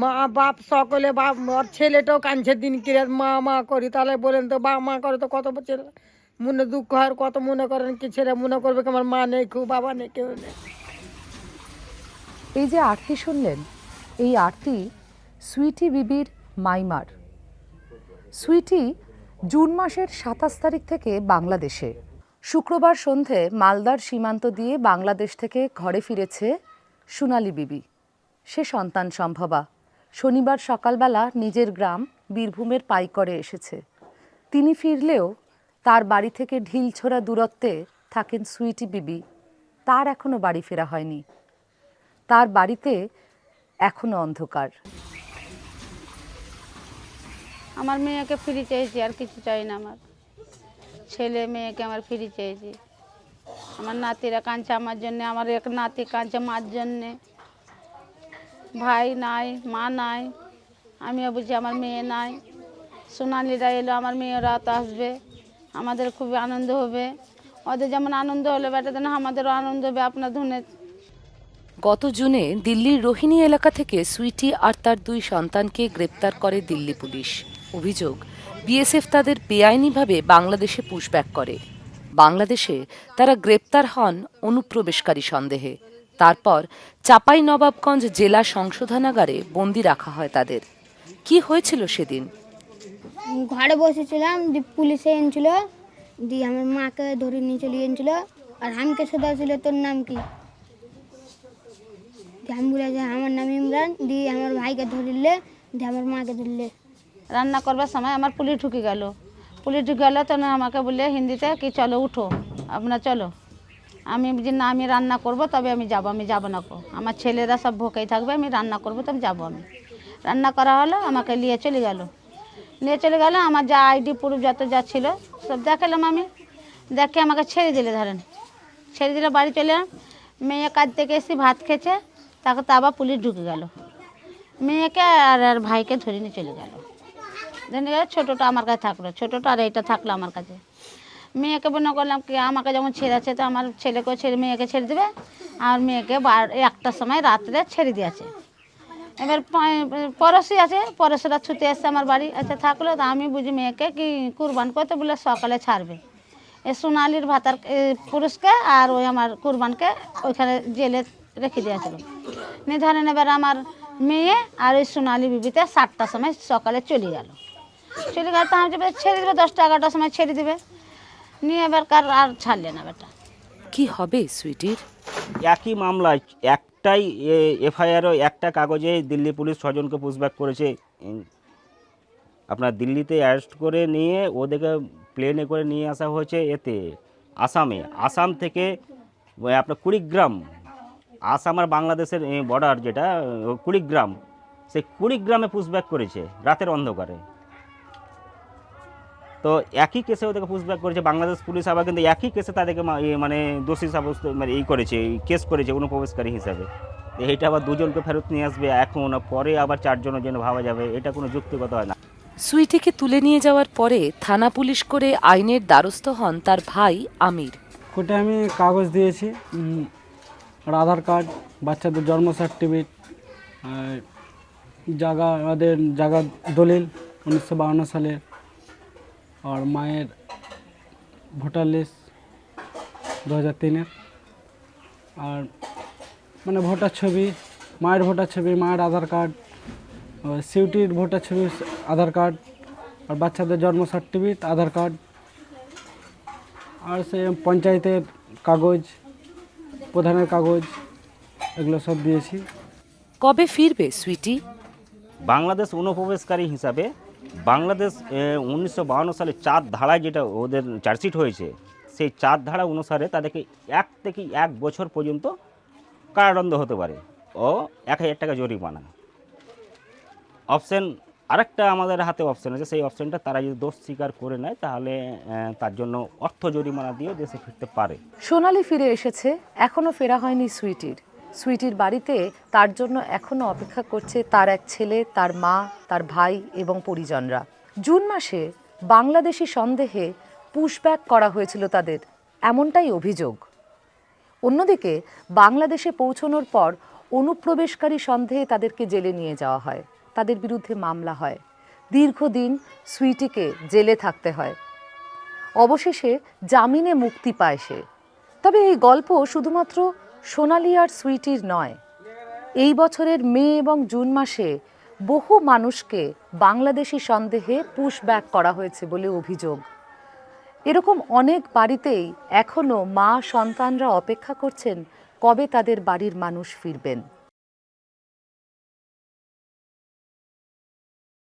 মা বাপ সকলে বাপ ওর ছেলেটাও কাঁদছে দিন কিরে মা মা করি, তাহলে বলেন তো, বা মা করে তো কত বছর? মনে দুঃখ হয় কত মনে করেন কি ছেলে, মনে করবে কি আমার মা নেই, কেউ বাবা নেই, কেউ নেই। এই যে আরতি শুনলেন, এই আরতি সুইটি বিবির মাইমার। সুইটি জুন মাসের সাতাশ তারিখ থেকে বাংলাদেশে। শুক্রবার সন্ধে মালদার সীমান্ত দিয়ে বাংলাদেশ থেকে ঘরে ফিরেছে সোনালি বিবি। সে সন্তান সম্ভবা। শনিবার সকালবেলা নিজের গ্রাম বীরভূমের পাইকরে এসেছে। তিনি ফিরলেও তার বাড়ি থেকে ঢিলছোড়া দূরত্বে থাকেন সুইটি বিবি। তার এখনও বাড়ি ফেরা হয়নি। তার বাড়িতে এখনও অন্ধকার। আমার মেয়েকে ফ্রি চেয়েছি আর কিছু চাই না আমার। ছেলে মেয়েকে আমার ফ্রি চেয়েছি আমার নাতিরা কাঁদছে আমার জন্যে, আমার এক নাতি কাঁদছে মার জন্যে। ভাই নাই, মা নাই আমিও বুঝি আমার মেয়ে নাই। সোনালিরা এলো, আমার মেয়েরা তো আসবে, আমাদের খুবই আনন্দ হবে। ওদের যেমন আনন্দ হলো বেটাদের না আমাদেরও আনন্দ হবে, আপনার ধুনে গত জুনে দিল্লির রোহিণী এলাকা থেকে সুইটি আর তার দুই সন্তানকে গ্রেপ্তার করে দিল্লি পুলিশ। অভিযোগ, বিএসএফ তাদের বেআইনিভাবে বাংলাদেশে পুশব্যাক করে। বাংলাদেশে তারা গ্রেপ্তার হন অনুপ্রবেশকারী সন্দেহে। তারপর চাপাই নবাবগঞ্জ জেলা সংশোধনাগারে বন্দি রাখা হয় তাদের। কি হয়েছিল সেদিন? ঘরে বসেছিলাম দিয়ে পুলিশে এনেছিল দিয়ে আমার মাকে ধরে নিয়ে চলে এনেছিল আর আমাকে সোধা ছিল তোর নাম কি? দিয়ে আমি আমার নাম ইমরান দিয়ে আমার ভাইকে ধরিলে দিয়ে আমার মাকে ধরলে। রান্না করবার সময় আমার পুলিশ ঢুকে গেল। পুলিশ ঢুকে গেলো তখন আমাকে বললে হিন্দিতে কি চলো উঠো আপনার চলো। আমি যে না, আমি রান্না করব, তবে আমি যাব আমি যাব না কো। আমার ছেলেরা সব ভোকেই থাকবে, আমি রান্না করব, তবে যাব আমি। রান্না করা হলো, আমাকে নিয়ে চলে গেল। নিয়ে চলে গেল, আমার যা আইডি প্রুফ যত যা ছিল, সব দেখালাম আমি। দেখে আমাকে ছেড়ে দিলে, ধরেন। ছেড়ে দিলে বাড়ি চলে এলাম। মেয়ে কাজ থেকে এসে ভাত খেয়েছে, তাকে তো আবার পুলিশ ঢুকে গেল। মেয়েকে আর আর ভাইকে ধরে নিয়ে চলে গেল। ধরে গেল, ছোটোটা আমার কাছে থাকল, ছোটোটা আর এইটা থাকল আমার কাছে। মেয়েকে মনে করলাম কি, আমাকে যেমন ছেড়েছে তো আমার ছেলেকেও ছেড়ে, মেয়েকে ছেড়ে দেবে, আর মেয়েকে বার একটার সময় রাত্রে ছেড়ে দিয়েছে। এবার প- পড়োশি আছে পড়োশিরা ছুটে এসছে আমার বাড়ি আচ্ছা থাকল, তো আমি বুঝি মেয়েকে কি কুরবান করতে বলে সকালে ছাড়বে। এ সোনালির ভাতার পুরুষকে আর ওই আমার কুরবানকে ওইখানে জেলে রেখে দিয়েছিল। নির্ধারণ এবার আমার মেয়ে আর ওই সোনালি বিবিতে সাতটার সময় সকালে চলে গেল। চলে গেল তো আমি ছেড়ে দেবে, দশটা এগারোটার সময় ছেড়ে দেবে। নিয়ে এবার কার আর ছাড়লে না বেটা। কি হবে সুইটির? একই মামলায় একটাই এফআইআরও একটা কাগজে দিল্লি পুলিশ ছজনকে পুশব্যাক করেছে। আপনার দিল্লিতে অ্যারেস্ট করে নিয়ে ওদেরকে প্লেনে করে নিয়ে আসা হয়েছে এতে। আসামে আসাম থেকে আপনার কুড়িগ্রাম আসাম আর বাংলাদেশের বর্ডার যেটা কুড়িগ্রাম সেই কুড়িগ্রামে পুশব্যাক করেছে রাতের অন্ধকারে। তো একই কেসে ওদেরকে পুশব্যাক করেছে বাংলাদেশ পুলিশ আবার কিন্তু একই কেসে তাদেরকে মা- মানে দোষী সাব্যস্ত মানে এই করেছে কেস করেছে অনুপ্রবেশকারী হিসাবে। তো এইটা আবার দুজনকে ফেরত নিয়ে আসবে এখন পরে আবার চারজনের জন্য ভাবা যাবে এটা কোনো যুক্তিগত হয় না। সুইটিকে তুলে নিয়ে যাওয়ার পরে থানা পুলিশ করে আইনের দ্বারস্থ হন তার ভাই আমির। কোর্টে আমি কাগজ দিয়েছি আর আধার কার্ড বাচ্চাদের জন্ম সার্টিফিকেট আর জায়গা আমাদের জায়গা দলিল উনিশশো বাউন্ন সালে আর মায়ের ভোটার লিস্ট দু হাজার তিনের। আর মানে ভোটার ছবি মায়ের ভোটার ছবি মায়ের আধার কার্ড সিউটির ভোটার ছবি আধার কার্ড আর বাচ্চাদের জন্ম সার্টিফিকেট আধার কার্ড আর সে পঞ্চায়েতের কাগজ প্রধানের কাগজ এগুলো সব দিয়েছি। কবে ফিরবে সুইটি? বাংলাদেশ অনুপ্রবেশকারী হিসাবে বাংলাদেশ উনিশশো সালে চার ধারায় যেটা ওদের চার্জশিট হয়েছে, সেই চার ধারা অনুসারে তাদেরকে এক থেকে এক বছর পর্যন্ত কারাদণ্ড হতে পারে ও এক হাজার টাকা জরিমানা। অপশন, আরেকটা আমাদের হাতে অপশান আছে, সেই অপশানটা তারা যদি দোষ স্বীকার করে নেয়, তাহলে তার জন্য অর্থ জরিমানা দিয়ে দেশে ফিরতে পারে। সোনালি ফিরে এসেছে এখনও ফেরা হয়নি সুইটির। সুইটির বাড়িতে তার জন্য এখনও অপেক্ষা করছে তার এক ছেলে, তার মা, তার ভাই এবং পরিজনরা। জুন মাসে বাংলাদেশি সন্দেহে পুশব্যাক করা হয়েছিল তাদের। এমনটাই অভিযোগ। অন্যদিকে বাংলাদেশে পৌঁছানোর পর অনুপ্রবেশকারী সন্দেহে তাদেরকে জেলে নিয়ে যাওয়া হয়। তাদের বিরুদ্ধে মামলা হয়। দীর্ঘদিন সুইটিকে জেলে থাকতে হয়। অবশেষে জামিনে মুক্তি পায় সে। তবে এই গল্প শুধুমাত্র সোনালি আর সুইটির নয়। এই বছরের মে এবং জুন মাসে বহু মানুষকে বাংলাদেশি সন্দেহে পুশব্যাক করা হয়েছে বলে অভিযোগ। এরকম অনেক বাড়িতেই এখনও মা সন্তানরা অপেক্ষা করছেন কবে তাদের বাড়ির মানুষ ফিরবেন।